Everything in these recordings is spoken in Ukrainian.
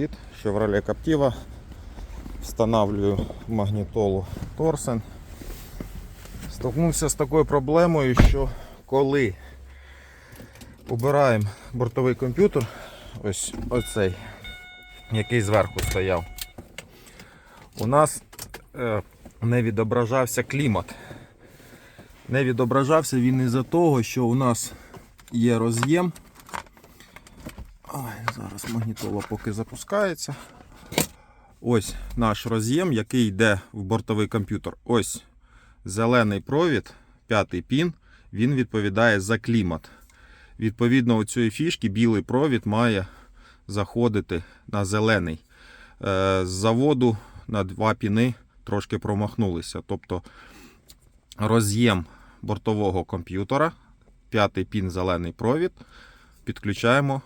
Від Chevrolet Captiva. Встановлюю магнітолу Торсен. Столкнувся з такою проблемою, що коли обираємо бортовий комп'ютер, ось оцей, який зверху стояв, у нас е, не відображався клімат. Не відображався він із-за того, що у нас є роз'єм. Ой, зараз магнітола поки запускається. Ось наш роз'єм, який йде в бортовий комп'ютер. Ось зелений провід, п'ятий пін, він відповідає за клімат. Відповідно, у цієї фішки білий провід має заходити на зелений. Е, З заводу на два піни трошки промахнулися. Тобто роз'єм бортового комп'ютера, п'ятий пін зелений провід, підключаємо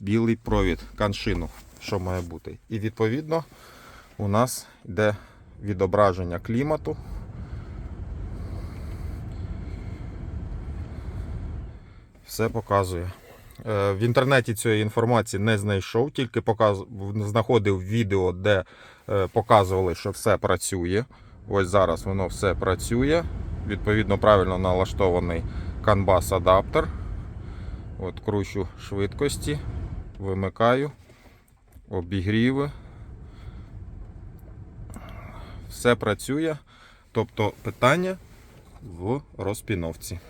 білий провід, каншину, що має бути. І відповідно у нас йде відображення клімату. Все показує. Е, В інтернеті цієї інформації не знайшов, тільки показ... знаходив відео, де е, показували, що все працює. Ось зараз воно все працює. Відповідно, правильно налаштований CAN-BUS адаптер. От кручу швидкості, вимикаю, обігріви. Все працює. Тобто питання в розпіновці.